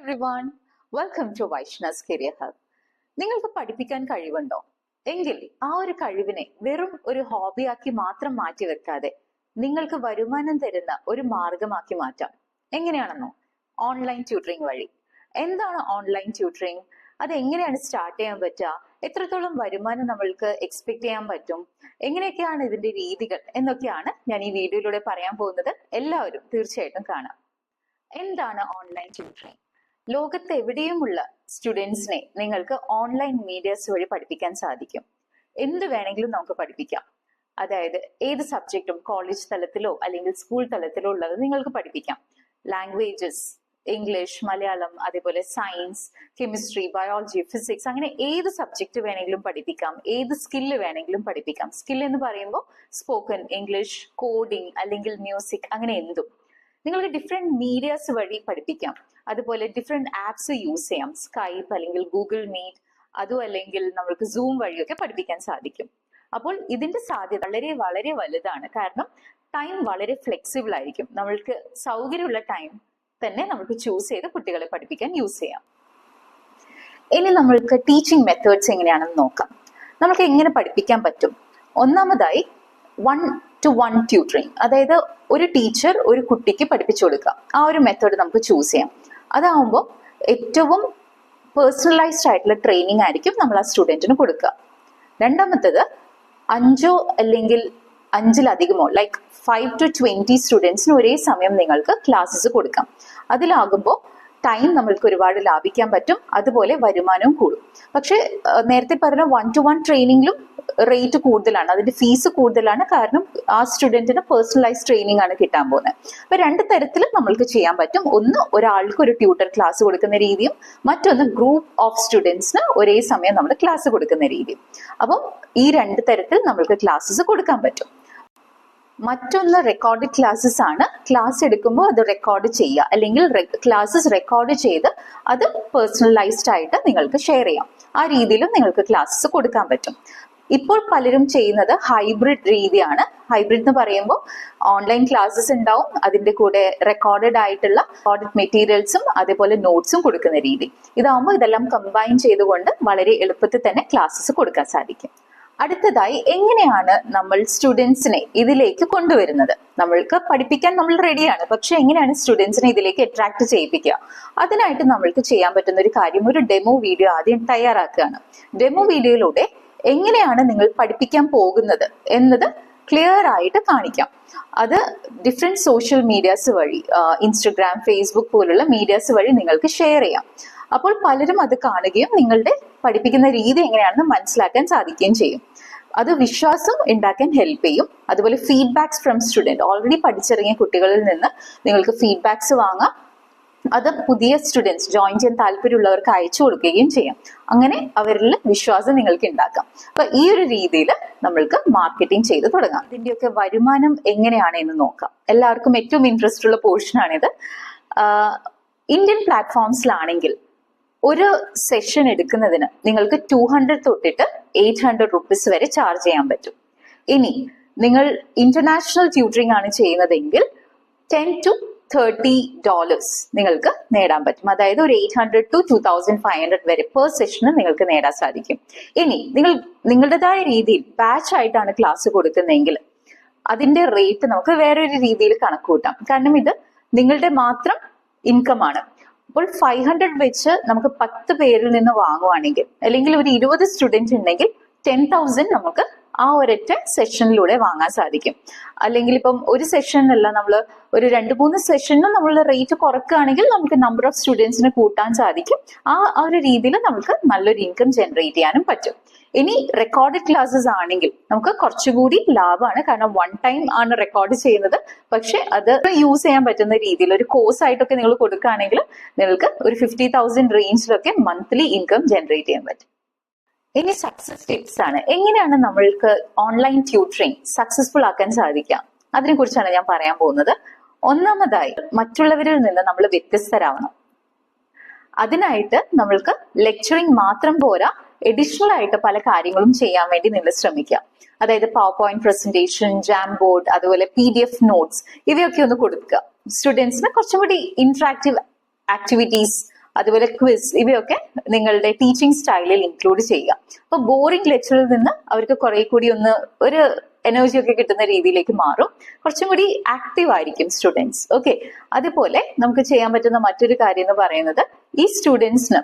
Everyone welcome to Vaishnas career hub നിങ്ങൾക്ക് പഠിപ്പിക്കാൻ കഴിവുണ്ടോ? എങ്കിൽ ആ ഒരു കഴിവിനെ വെറും ഒരു ഹോബിയാക്കി മാത്രം മാറ്റി വെക്കാതെ നിങ്ങൾക്ക് വരുമാനം തരുന്ന ഒരു മാർഗമാക്കി മാറ്റാം. എങ്ങനെയാണെന്നോ? ഓൺലൈൻ ട്യൂട്ടറിംഗ് വഴി. എന്താണ് ഓൺലൈൻ ട്യൂട്ടറിംഗ് അത് എങ്ങനെയാണ് സ്റ്റാർട്ട് ചെയ്യാൻ പറ്റുക? എത്രത്തോളം വരുമാനം നമ്മൾക്ക് എക്സ്പെക്ട് ചെയ്യാൻ പറ്റും? എങ്ങനെയൊക്കെയാണ് ഇതിന്റെ രീതികൾ എന്നൊക്കെയാണ് ഞാൻ ഈ വീഡിയോയിലൂടെ പറയാൻ പോകുന്നത്. എല്ലാവരും തീർച്ചയായിട്ടും കാണാം. എന്താണ് ഓൺലൈൻ ട്യൂട്ടറിംഗ് ലോകത്ത് എവിടെയുമുള്ള സ്റ്റുഡൻസിനെ നിങ്ങൾക്ക് ഓൺലൈൻ മീഡിയസ് വഴി പഠിപ്പിക്കാൻ സാധിക്കും. എന്ത് വേണമെങ്കിലും നമുക്ക് പഠിപ്പിക്കാം. അതായത് ഏത് സബ്ജക്റ്റും കോളേജ് തലത്തിലോ അല്ലെങ്കിൽ സ്കൂൾ തലത്തിലോ ഉള്ളത് നിങ്ങൾക്ക് പഠിപ്പിക്കാം. ലാംഗ്വേജസ് ഇംഗ്ലീഷ് മലയാളം അതേപോലെ സയൻസ് കെമിസ്ട്രി ബയോളജി ഫിസിക്സ് അങ്ങനെ ഏത് സബ്ജക്റ്റ് വേണമെങ്കിലും പഠിപ്പിക്കാം. ഏത് സ്കില്ല് വേണമെങ്കിലും പഠിപ്പിക്കാം. സ്കിൽ എന്ന് പറയുമ്പോൾ സ്പോക്കൺ ഇംഗ്ലീഷ് കോഡിംഗ് അല്ലെങ്കിൽ മ്യൂസിക് അങ്ങനെ എന്തും. നിങ്ങൾക്ക് ഡിഫറെന്റ് മീഡിയാസ് വഴി പഠിപ്പിക്കാം. അതുപോലെ ഡിഫറെന്റ് ആപ്സ് യൂസ് ചെയ്യാം. സ്കൈപ്പ് അല്ലെങ്കിൽ ഗൂഗിൾ മീറ്റ് അതും അല്ലെങ്കിൽ നമ്മൾക്ക് സൂം വഴിയൊക്കെ പഠിപ്പിക്കാൻ സാധിക്കും. അപ്പോൾ ഇതിന്റെ സാധ്യത വളരെ വളരെ വലുതാണ്. കാരണം ടൈം വളരെ ഫ്ലെക്സിബിൾ ആയിരിക്കും. നമ്മൾക്ക് സൗകര്യമുള്ള ടൈം തന്നെ നമുക്ക് ചൂസ് ചെയ്ത് കുട്ടികളെ പഠിപ്പിക്കാൻ യൂസ് ചെയ്യാം. ഇനി നമ്മൾക്ക് ടീച്ചിങ് മെത്തേഡ്സ് എങ്ങനെയാണെന്ന് നോക്കാം. നമുക്ക് എങ്ങനെ പഠിപ്പിക്കാൻ പറ്റും? ഒന്നാമതായി വൺ ടു വൺ ട്യൂട്ടറിങ് അതായത് ഒരു ടീച്ചർ ഒരു കുട്ടിക്ക് പഠിപ്പിച്ചു കൊടുക്കുക. ആ ഒരു മെത്തേഡ് നമുക്ക് ചൂസ് ചെയ്യാം. അതാവുമ്പോൾ ഏറ്റവും പേഴ്സണലൈസ്ഡ് ആയിട്ടുള്ള ട്രെയിനിങ് ആയിരിക്കും നമ്മൾ ആ സ്റ്റുഡന്റിന് കൊടുക്കുക. രണ്ടാമത്തത് അഞ്ചോ അല്ലെങ്കിൽ അഞ്ചിലധികമോ ലൈക്ക് ഫൈവ് ടു ട്വന്റി സ്റ്റുഡൻസിന് ഒരേ സമയം നിങ്ങൾക്ക് ക്ലാസ്സസ് കൊടുക്കാം. അതിലാകുമ്പോൾ ടൈം നമ്മൾക്ക് ഒരുപാട് ലാഭിക്കാൻ പറ്റും. അതുപോലെ വരുമാനവും കൂടും. പക്ഷേ നേരത്തെ പറഞ്ഞ വൺ ടു വൺ ട്രെയിനിങ്ങിലും റേറ്റ് കൂടുതലാണ്. അതിന്റെ ഫീസ് കൂടുതലാണ്. കാരണം ആ സ്റ്റുഡന്റിന് പേഴ്സണലൈസ് ട്രെയിനിങ് ആണ് കിട്ടാൻ പോകുന്നത്. അപ്പൊ രണ്ട് തരത്തിലും നമ്മൾക്ക് ചെയ്യാൻ പറ്റും. ഒന്ന് ഒരാൾക്ക് ഒരു ട്യൂട്ടർ ക്ലാസ് കൊടുക്കുന്ന രീതിയും മറ്റൊന്ന് ഗ്രൂപ്പ് ഓഫ് സ്റ്റുഡൻസിന് ഒരേ സമയം നമ്മൾ ക്ലാസ് കൊടുക്കുന്ന രീതിയും. അപ്പം ഈ രണ്ട് തരത്തിൽ നമ്മൾക്ക് ക്ലാസ്സസ് കൊടുക്കാൻ പറ്റും. മറ്റൊന്ന് റെക്കോർഡ് ക്ലാസ്സസ് ആണ്. ക്ലാസ് എടുക്കുമ്പോൾ അത് റെക്കോർഡ് ചെയ്യുക. അല്ലെങ്കിൽ ക്ലാസ്സസ് റെക്കോർഡ് ചെയ്ത് അത് പേഴ്സണലൈസ്ഡ് ആയിട്ട് നിങ്ങൾക്ക് ഷെയർ ചെയ്യാം. ആ രീതിയിലും നിങ്ങൾക്ക് ക്ലാസ്സസ് കൊടുക്കാൻ പറ്റും. ഇപ്പോൾ പലരും ചെയ്യുന്നത് ഹൈബ്രിഡ് രീതിയാണ്. ഹൈബ്രിഡ് എന്ന് പറയുമ്പോൾ ഓൺലൈൻ ക്ലാസ്സസ് ഉണ്ടാവും. അതിന്റെ കൂടെ റെക്കോർഡഡ് ആയിട്ടുള്ള പ്രോഡക്റ്റ് മെറ്റീരിയൽസും അതേപോലെ നോട്ട്സും കൊടുക്കുന്ന രീതി. ഇതാവുമ്പോൾ ഇതെല്ലാം കമ്പൈൻ ചെയ്തുകൊണ്ട് വളരെ എളുപ്പത്തിൽ തന്നെ ക്ലാസ്സസ് കൊടുക്കാൻ സാധിക്കും. അടുത്തതായി എങ്ങനെയാണ് നമ്മൾ സ്റ്റുഡൻസിനെ ഇതിലേക്ക് കൊണ്ടുവരുന്നത്? നമ്മൾക്ക് പഠിപ്പിക്കാൻ നമ്മൾ റെഡിയാണ് പക്ഷെ എങ്ങനെയാണ് സ്റ്റുഡൻസിനെ ഇതിലേക്ക് അട്രാക്ട് ചെയ്യിപ്പിക്കുക? അതിനായിട്ട് നമ്മൾക്ക് ചെയ്യാൻ പറ്റുന്ന ഒരു കാര്യം ഒരു ഡെമോ വീഡിയോ ആദ്യം തയ്യാറാക്കുകയാണ്. ഡെമോ വീഡിയോയിലൂടെ എങ്ങനെയാണ് നിങ്ങൾ പഠിപ്പിക്കാൻ പോകുന്നത് എന്നത് ക്ലിയർ ആയിട്ട് കാണിക്കാം. അത് ഡിഫറെന്റ് സോഷ്യൽ മീഡിയാസ് വഴി ഇൻസ്റ്റഗ്രാം ഫേസ്ബുക്ക് പോലുള്ള മീഡിയാസ് വഴി നിങ്ങൾക്ക് ഷെയർ ചെയ്യാം. അപ്പോൾ പലരും അത് കാണുകയും നിങ്ങളുടെ പഠിപ്പിക്കുന്ന രീതി എങ്ങനെയാണെന്ന് മനസ്സിലാക്കാൻ സാധിക്കുകയും ചെയ്യും. അത് വിശ്വാസം ഉണ്ടാക്കാൻ ഹെൽപ്പ് ചെയ്യും. അതുപോലെ ഫീഡ്ബാക്സ് ഫ്രം സ്റ്റുഡന്റ് ഓൾറെഡി പഠിച്ചിറങ്ങിയ കുട്ടികളിൽ നിന്ന് നിങ്ങൾക്ക് ഫീഡ്ബാക്സ് വാങ്ങാം. അത് പുതിയ സ്റ്റുഡൻസ് ജോയിൻ ചെയ്യാൻ താല്പര്യമുള്ളവർക്ക് അയച്ചു കൊടുക്കുകയും ചെയ്യാം. അങ്ങനെ അവരിൽ വിശ്വാസം നിങ്ങൾക്ക് ഉണ്ടാക്കാം. അപ്പൊ ഈ ഒരു രീതിയിൽ നമ്മൾക്ക് മാർക്കറ്റിംഗ് ചെയ്ത് തുടങ്ങാം. ഇതിന്റെയൊക്കെ വരുമാനം എങ്ങനെയാണ് എന്ന് നോക്കാം. എല്ലാവർക്കും ഏറ്റവും ഇൻട്രസ്റ്റ് ഉള്ള പോർഷൻ ആണിത്. ഇന്ത്യൻ പ്ലാറ്റ്ഫോംസിലാണെങ്കിൽ ഒരു സെഷൻ എടുക്കുന്നതിന് നിങ്ങൾക്ക് ടു ഹൺഡ്രഡ് തൊട്ടിട്ട് എയ്റ്റ് ഹൺഡ്രഡ് റുപ്പീസ് വരെ ചാർജ് ചെയ്യാൻ പറ്റും. ഇനി നിങ്ങൾ ഇന്റർനാഷണൽ ട്യൂട്ടറിംഗ് ആണ് ചെയ്യുന്നതെങ്കിൽ ടെൻ ടു തേർട്ടി ഡോളേഴ്സ് നിങ്ങൾക്ക് നേടാൻ പറ്റും. അതായത് ഒരു eight hundred to two thousand five hundred വരെ പെർ സെഷന് നിങ്ങൾക്ക് നേടാൻ സാധിക്കും. ഇനി നിങ്ങൾ നിങ്ങളുടേതായ രീതിയിൽ ബാച്ച് ആയിട്ടാണ് ക്ലാസ് കൊടുക്കുന്നതെങ്കിൽ അതിന്റെ റേറ്റ് നമുക്ക് വേറൊരു രീതിയിൽ കണക്ക് കൂട്ടാം. കാരണം ഇത് നിങ്ങളുടെ മാത്രം ഇൻകം ആണ്. അപ്പോൾ ഫൈവ് ഹൺഡ്രഡ് വെച്ച് നമുക്ക് പത്ത് പേരിൽ നിന്ന് വാങ്ങുവാണെങ്കിൽ അല്ലെങ്കിൽ ഒരു ഇരുപത് സ്റ്റുഡന്റ് ഉണ്ടെങ്കിൽ ടെൻ തൗസൻഡ് നമുക്ക് ആ ഒരൊറ്റ സെഷനിലൂടെ വാങ്ങാൻ സാധിക്കും. അല്ലെങ്കിൽ ഇപ്പം ഒരു സെഷനല്ല നമ്മൾ ഒരു രണ്ട് മൂന്ന് സെഷനും നമ്മൾ റേറ്റ് കുറക്കുകയാണെങ്കിൽ നമുക്ക് നമ്പർ ഓഫ് സ്റ്റുഡൻസിന് കൂട്ടാൻ സാധിക്കും. ആ ആ ഒരു രീതിയിൽ നമുക്ക് നല്ലൊരു ഇൻകം ജനറേറ്റ് ചെയ്യാനും പറ്റും. ഇനി റെക്കോർഡഡ് ക്ലാസ്സസ് ആണെങ്കിൽ നമുക്ക് കുറച്ചുകൂടി ലാഭമാണ്. കാരണം വൺ ടൈം ആണ് റെക്കോർഡ് ചെയ്യുന്നത്. പക്ഷെ അത് യൂസ് ചെയ്യാൻ പറ്റുന്ന രീതിയിൽ ഒരു കോഴ്സ് ആയിട്ടൊക്കെ നിങ്ങൾ കൊടുക്കുകയാണെങ്കിൽ നിങ്ങൾക്ക് ഒരു ഫിഫ്റ്റി തൗസൻഡ് റേഞ്ചിലൊക്കെ മന്ത്ലി ഇൻകം ജനറേറ്റ് ചെയ്യാൻ പറ്റും. ഇനി സക്സസ് ടിപ്സ് ആണ്. എങ്ങനെയാണ് നമ്മൾക്ക് ഓൺലൈൻ ട്യൂട്ടറിങ് സക്സസ്ഫുൾ ആക്കാൻ സാധിക്കുക? അതിനെ കുറിച്ചാണ് ഞാൻ പറയാൻ പോകുന്നത്. ഒന്നാമതായി മറ്റുള്ളവരിൽ നിന്ന് നമ്മൾ വ്യത്യസ്തരാവണം. അതിനായിട്ട് നമ്മൾക്ക് ലെക്ചറിങ് മാത്രം പോരാ എഡിഷണൽ ആയിട്ട് പല കാര്യങ്ങളും ചെയ്യാൻ വേണ്ടി നിങ്ങൾ ശ്രമിക്കുക. അതായത് power point presentation jam board അതുപോലെ പി ഡി എഫ് നോട്ട്സ് ഇവയൊക്കെ ഒന്ന് കൊടുക്കുക. സ്റ്റുഡൻസിന് കുറച്ചും കൂടി ഇന്ററാക്റ്റീവ് ആക്ടിവിറ്റീസ് അതുപോലെ ക്വിസ് ഇവയൊക്കെ നിങ്ങളുടെ ടീച്ചിങ് സ്റ്റൈലിൽ ഇൻക്ലൂഡ് ചെയ്യുക. അപ്പൊ ബോറിംഗ് ലെക്ചറിൽ നിന്ന് അവർക്ക് കുറെ കൂടി ഒന്ന് ഒരു എനർജി ഒക്കെ കിട്ടുന്ന രീതിയിലേക്ക് മാറും. കുറച്ചും കൂടി ആക്റ്റീവ് ആയിരിക്കും സ്റ്റുഡൻസ് ഓക്കെ അതുപോലെ നമുക്ക് ചെയ്യാൻ പറ്റുന്ന മറ്റൊരു കാര്യം എന്ന് പറയുന്നത് ഈ സ്റ്റുഡൻസിന്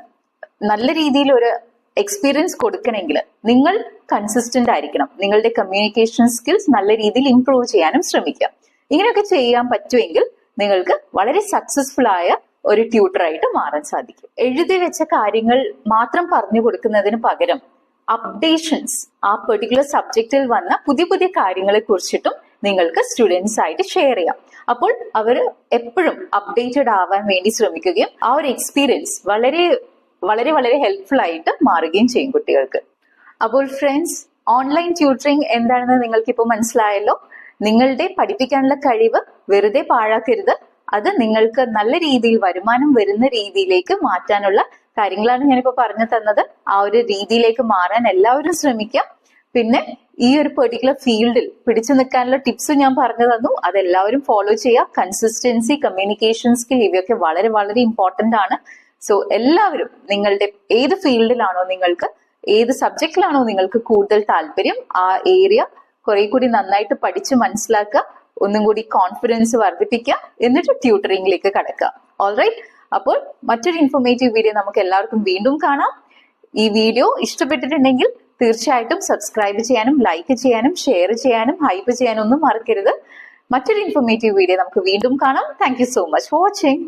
നല്ല രീതിയിൽ ഒരു എക്സ്പീരിയൻസ് കൊടുക്കണമെങ്കിൽ നിങ്ങൾ കൺസിസ്റ്റന്റ് ആയിരിക്കണം. നിങ്ങളുടെ കമ്മ്യൂണിക്കേഷൻ സ്കിൽസ് നല്ല രീതിയിൽ ഇംപ്രൂവ് ചെയ്യാനും ശ്രമിക്കുക. ഇങ്ങനെയൊക്കെ ചെയ്യാൻ പറ്റുമെങ്കിൽ നിങ്ങൾക്ക് വളരെ സക്സസ്ഫുൾ ആയ ഒരു ട്യൂട്ടറായിട്ട് മാറാൻ സാധിക്കും. എഴുതി വെച്ച കാര്യങ്ങൾ മാത്രം പറഞ്ഞു കൊടുക്കുന്നതിന് പകരം അപ്ഡേഷൻസ് ആ പെർട്ടിക്കുലർ സബ്ജക്റ്റിൽ വന്ന പുതിയ പുതിയ കാര്യങ്ങളെ കുറിച്ചിട്ടും നിങ്ങൾക്ക് സ്റ്റുഡൻസ് ആയിട്ട് ഷെയർ ചെയ്യാം. അപ്പോൾ അവർ എപ്പോഴും അപ്ഡേറ്റഡ് ആവാൻ വേണ്ടി ശ്രമിക്കുകയും ആ ഒരു എക്സ്പീരിയൻസ് വളരെ വളരെ വളരെ ഹെൽപ്ഫുൾ ആയിട്ട് മാറുകയും ചെയ്യും കുട്ടികൾക്ക്. അപ്പോൾ ഫ്രണ്ട്സ് ഓൺലൈൻ ട്യൂട്ടറിംഗ് എന്താണെന്ന് നിങ്ങൾക്ക് ഇപ്പോൾ മനസ്സിലായല്ലോ. നിങ്ങളുടെ പഠിപ്പിക്കാനുള്ള കഴിവ് വെറുതെ പാഴാക്കരുത്. അത് നിങ്ങൾക്ക് നല്ല രീതിയിൽ വരുമാനം വരുന്ന രീതിയിലേക്ക് മാറ്റാനുള്ള കാര്യങ്ങളാണ് ഞാനിപ്പോ പറഞ്ഞു തന്നത്. ആ ഒരു രീതിയിലേക്ക് മാറാൻ എല്ലാവരും ശ്രമിക്കാം. പിന്നെ ഈ ഒരു പെർട്ടിക്കുലർ ഫീൽഡിൽ പിടിച്ചു നിൽക്കാനുള്ള ടിപ്സ് ഞാൻ പറഞ്ഞു തന്നു. അതെല്ലാവരും ഫോളോ ചെയ്യുക. കൺസിസ്റ്റൻസി കമ്മ്യൂണിക്കേഷൻ സ്കിൽ ഇവയൊക്കെ വളരെ വളരെ ഇമ്പോർട്ടന്റ് ആണ്. സോ എല്ലാവരും നിങ്ങളുടെ ഏത് ഫീൽഡിലാണോ നിങ്ങൾക്ക് ഏത് സബ്ജക്റ്റിലാണോ നിങ്ങൾക്ക് കൂടുതൽ താല്പര്യം ആ ഏരിയ കുറെ കൂടി നന്നായിട്ട് പഠിച്ച് മനസ്സിലാക്കുക. ഒന്നും കൂടി കോൺഫിഡൻസ് വർദ്ധിപ്പിക്കുക എന്നിട്ട് ട്യൂട്ടറിംഗിലേക്ക് കടക്കുക ഓൾറൈറ്റ് അപ്പോൾ മറ്റൊരു ഇൻഫോർമേറ്റീവ് വീഡിയോ നമുക്ക് എല്ലാവർക്കും വീണ്ടും കാണാം. ഈ വീഡിയോ ഇഷ്ടപ്പെട്ടിട്ടുണ്ടെങ്കിൽ തീർച്ചയായിട്ടും സബ്സ്ക്രൈബ് ചെയ്യാനും ലൈക്ക് ചെയ്യാനും ഷെയർ ചെയ്യാനും ഹൈപ്പ് ചെയ്യാനും ഒന്നും മറക്കരുത്. മറ്റൊരു ഇൻഫോർമേറ്റീവ് വീഡിയോ നമുക്ക് വീണ്ടും കാണാം. Thank so much for watching